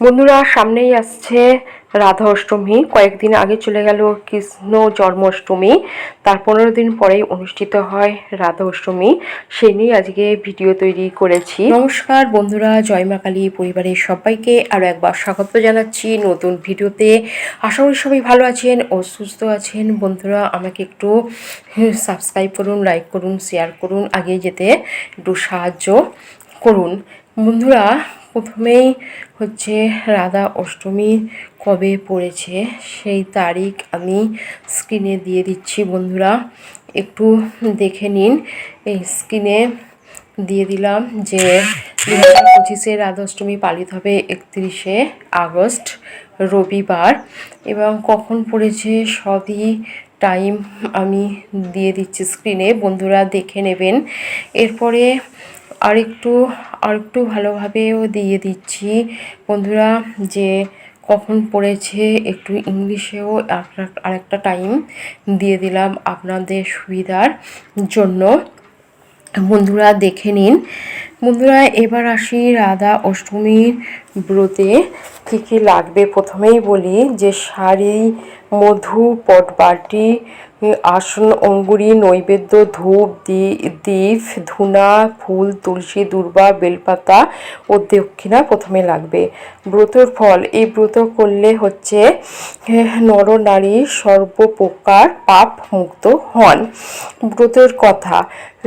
বন্ধুরা, সামনেই আসছে রাধা অষ্টমী। কয়েকদিন আগে চলে গেল কৃষ্ণ জন্মাষ্টমী। তার পনেরো দিন পরেই অনুষ্ঠিত হয় রাধা অষ্টমী। সেই নিয়ে আজকে ভিডিও তৈরি করেছি। নমস্কার বন্ধুরা, জয় মা কালী পরিবারের সবাইকে আরও একবার স্বাগত জানাচ্ছি নতুন ভিডিওতে। আশা করি সবাই ভালো আছেন ও সুস্থ আছেন। বন্ধুরা, আমাকে একটু সাবস্ক্রাইব করুন, লাইক করুন, শেয়ার করুন, আগে যেতে একটু সাহায্য করুন। বন্ধুরা প্রথমেই হচ্ছে রাধা অষ্টমী কবে পড়েছে সেই তারিখ আমি স্ক্রিনে দিয়ে দিচ্ছি বন্ধুরা। একটু দেখে নিন। এই স্ক্রিনে দিয়ে দিলাম যে দু হাজার পঁচিশে রাধা অষ্টমী পালিত হবে একত্রিশে আগস্ট, রবিবার এবং কখন পড়েছে সবই টাইম আমি দিয়ে দিচ্ছি স্ক্রিনে বন্ধুরা দেখে নেবেন। এরপরে আরেকটু আরেকটু ভালোভাবেও দিয়ে দিচ্ছি। বন্ধুরা, যে কখন পড়েছে একটু ইংলিশেও একটা- আরেকটা টাইম দিয়ে দিলাম আপনাদের সুবিধার জন্য। বন্ধুরা, দেখে নিন। বন্ধুরা, এবার আসি রাধা অষ্টমীর ব্রতে। কী কী লাগবে? প্রথমেই বলি যে শাড়ি, মধু, পটবাটি আসন, অঙ্গুরি, নৈবেদ্য, ধূপ, দি- দীপ ধুনা, ফুল, তুলসী, দূর্বা, বেলপাতা ও দক্ষিণা প্রথমে লাগবে। ব্রতর ফল, এই ব্রত করলে হচ্ছে নর নারী সর্বপ্রকার পাপ মুক্ত হন। ব্রতের কথা,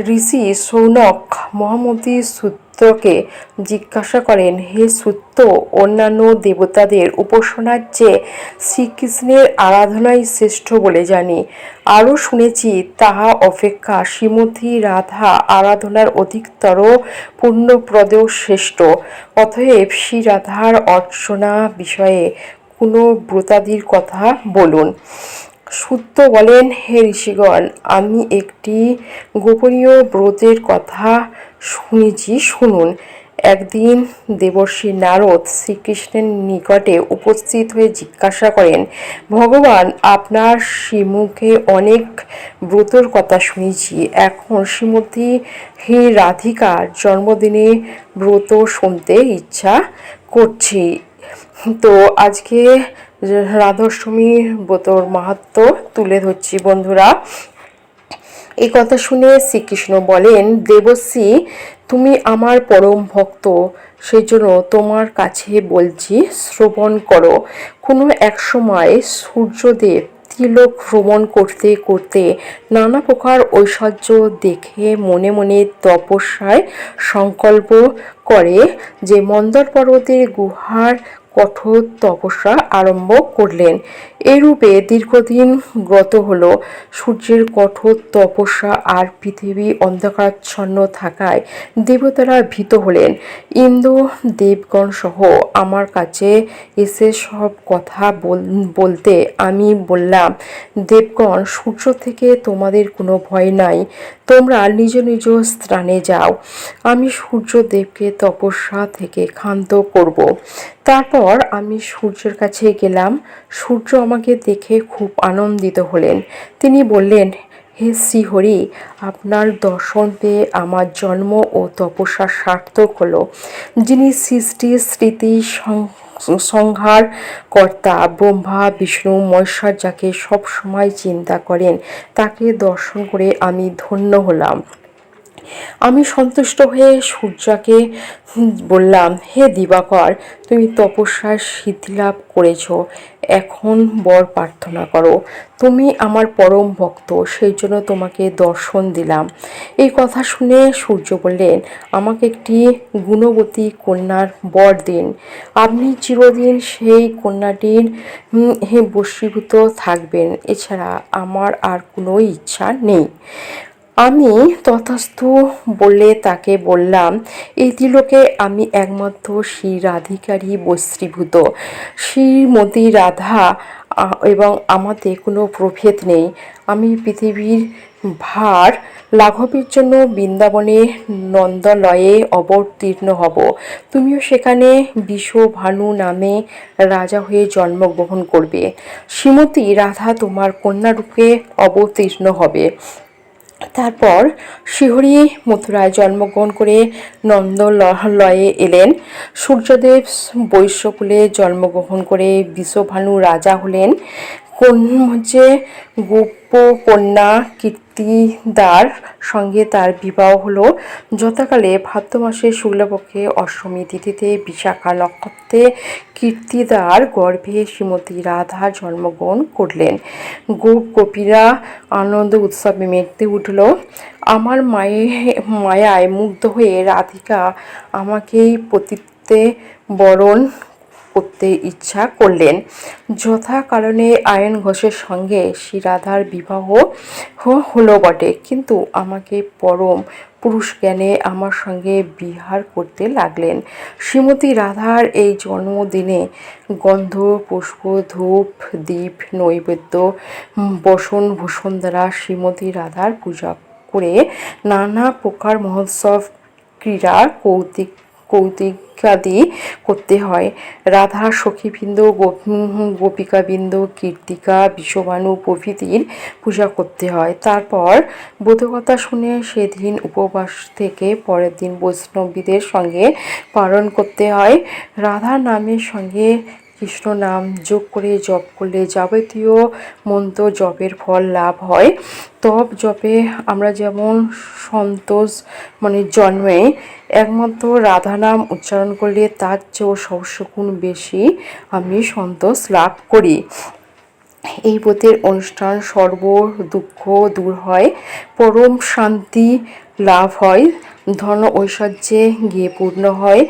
ঋষি সৌনক মহামতি সূত্রকে জিজ্ঞাসা করেন, হে সূত্র, অন্যান্য দেবতাদের উপাসনার চেয়ে শ্রীকৃষ্ণের আরাধনাই শ্রেষ্ঠ বলে জানি। আরও শুনেছি, তাহা অপেক্ষা শ্রীমতী রাধা আরাধনার অধিকতর পুণ্যপ্রদ শ্রেষ্ঠ। অতএব শ্রী রাধার অর্চনা বিষয়ে কোনো ব্রতাদির কথা বলুন। সূত্র বলেন, হে ঋষিগণ, আমি একটি গোপনীয় ব্রতের কথা শুনেছি, শুনুন। একদিন দেবর্ষী নারদ শ্রীকৃষ্ণের নিকটে উপস্থিত হয়ে জিজ্ঞাসা করেন, ভগবান, আপনার শ্রীমুখে অনেক ব্রতর কথা শুনেছি। এখন শ্রীমতী হে রাধিকার জন্মদিনে ব্রত শুনতে ইচ্ছা করছি। তো আজকে রাধাষ্টমীর ব্রতর মাহাত্ম তুলে ধরছি বন্ধুরা। এই কথা শুনে শ্রীকৃষ্ণ বলেন, দেবশ্রী, তুমি আমার পরম ভক্ত। সেই জন্য তোমার কাছে বলছি, শ্রবণ করো। কোনো এক সময় সূর্যদেব ত্রিলোক ভ্রমণ করতে করতে নানা প্রকার ঐশ্বর্য দেখে মনে মনে তপস্যায় সংকল্প করে যে মন্দর পর্বতের গুহার কঠোর তপস্যা আরম্ভ করলেন। এরূপে দীর্ঘদিন গত হল। সূর্যের কঠোর তপস্যা আর পৃথিবী অন্ধকারাচ্ছন্ন থাকায় দেবতারা ভীত হলেন। ইন্দ্র দেবগণ সহ আমার কাছে এসে সব কথা বল- বলতে আমি বললাম, দেবগণ, সূর্য থেকে তোমাদের কোনো ভয় নাই। তোমরা নিজ নিজ স্থানে যাও। আমি সূর্যদেবকে তপস্যা থেকে ক্ষান্ত করব। তারপর আমি সূর্যের কাছে গেলাম। সূর্য আমাকে দেখে খুব আনন্দিত হলেন। তিনি বললেন, হে শ্রীহরি, আপনার দর্শন পেয়ে আমার জন্ম ও তপস্যা সার্থক হলো। যিনি সৃষ্টি, স্মৃতি সংহার কর্তা, ব্রহ্মা, বিষ্ণু, মহেশ্বর যাকে সবসময় চিন্তা করেন, তাকে দর্শন করে আমি ধন্য হলাম। আমি সন্তুষ্ট হয়ে সূর্যাকে বললাম, হে দিবাকর, তুমি তপস্যার সিদ্ধি লাভ করেছ। এখন বর প্রার্থনা করো। তুমি আমার পরম ভক্ত, সেই জন্য তোমাকে দর্শন দিলাম। এই কথা শুনে সূর্য বললেন, আমাকে একটি গুণবতী কন্যার বর দিন। আপনি চিরদিন সেই কন্যাটির বশীভূত থাকবেন। এছাড়া আমার আর কোনো ইচ্ছা নেই। আমি তথাস্থ বলে তাকে বললাম এই তিলকে আমি একমাত্র শ্রী রাধিকারী বস্ত্রীভূত। শ্রীমতী রাধা এবং আমাতে কোনো প্রভেদ নেই। আমি পৃথিবীর ভার লাঘবের জন্য বৃন্দাবনে নন্দলয়ে অবতীর্ণ হব। তুমিও সেখানে বিশ্বভানু নামে রাজা হয়ে জন্মগ্রহণ করবে। শ্রীমতী রাধা তোমার কন্যারূপে অবতীর্ণ হবে। তারপর শিহরি মথুরায় জন্মগ্রহণ করে নন্দ লয়ে এলেন। সূর্যদেব বৈশ্যকুলে জন্মগ্রহণ করে বিশ্বভানু রাজা হলেন। যে গোপ্য কন্যা কীর্তিদার সঙ্গে তার বিবাহ হলো, যথাকালে ভাদ্র মাসে শুক্লপক্ষে অষ্টমী তিথিতে বিশাখা নক্ষত্রে কীর্তিদার গর্ভে শ্রীমতী রাধা জন্মগ্রহণ করলেন। গোপ গোপীরা আনন্দ উৎসবে মেতে উঠল, আমার মায়ে, মায়ায় মুগ্ধ হয়ে রাধিকা আমাকেই পতিত্বে বরণ করতে ইচ্ছা করলেন। যথা কারণে আয়ন ঘোষের সঙ্গে শ্রীরাধার বিবাহ হলো বটে। কিন্তু আমাকে পরম পুরুষ জ্ঞানে আমার সঙ্গে বিহার করতে লাগলেন। শ্রীমতী রাধার এই জন্মদিনে গন্ধ, পুষ্প, ধূপ, দীপ, নৈবেদ্য, বসন, ভূষণ দ্বারা শ্রীমতী রাধার পূজা করে নানা প্রকার মহোৎসব, ক্রীড়া, কৌতিক কৌতিকাদি করতে হয়। রাধা, সখীবৃন্দ, গোপ- গোপিকাবৃন্দ, কীর্তিকা বিশ্ববানু প্রভৃতির পূজা করতে হয়। তারপর বোধকথা শুনে সেদিন উপবাস থেকে পরের দিন বৈষ্ণবীদের সঙ্গে পালন করতে হয়। রাধা নামের সঙ্গে কৃষ্ণ নাম যোগ করে জপ করলে যাবতীয় মন্ত্র জপের ফল লাভ হয়। তপ জপে আমরা যেমন সন্তোষ মানে জন্মে, একমাত্র রাধা নাম উচ্চারণ করলে তার চেয়েও সহস্র গুণ বেশি আমি সন্তোষ লাভ করি। এই ব্রতের অনুষ্ঠান সর্ব দুঃখ দূর হয়, পরম শান্তি লাভ হয়। ধন ঐশ্বর্যে গিয়ে পূর্ণ হয়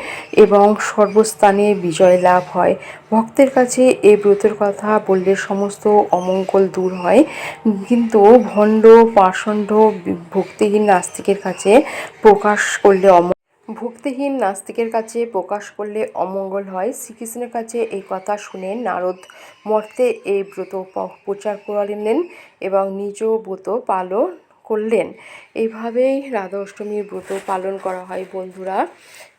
এবং সর্বস্থানে বিজয় লাভ হয়। ভক্তের কাছে এই ব্রতের কথা বললে সমস্ত অমঙ্গল দূর হয়। কিন্তু ভণ্ড, পাষণ্ড, ভক্তিহীন নাস্তিকের কাছে প্রকাশ করলে অম ভক্তিহীন নাস্তিকের কাছে প্রকাশ করলে অমঙ্গল হয়। শ্রীকৃষ্ণের কাছে এই কথা শুনে নারদ মর্তে এই ব্রত প্রচার করলেন এবং নিজ ব্রত পালন করলেন। এইভাবেই রাধা অষ্টমীর ব্রত পালন করা হয় বন্ধুরা।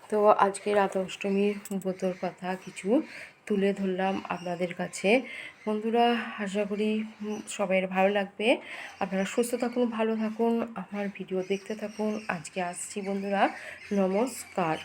তো আজকে রাধা অষ্টমীর ব্রতর কথা কিছু তুলে ধরলাম আপনাদের কাছে। বন্ধুরা, আশা করি সবাইয়ের ভালো লাগবে। আপনারা সুস্থ থাকুন, ভালো থাকুন, আমার ভিডিও দেখতে থাকুন। আজকে আসছি বন্ধুরা, নমস্কার।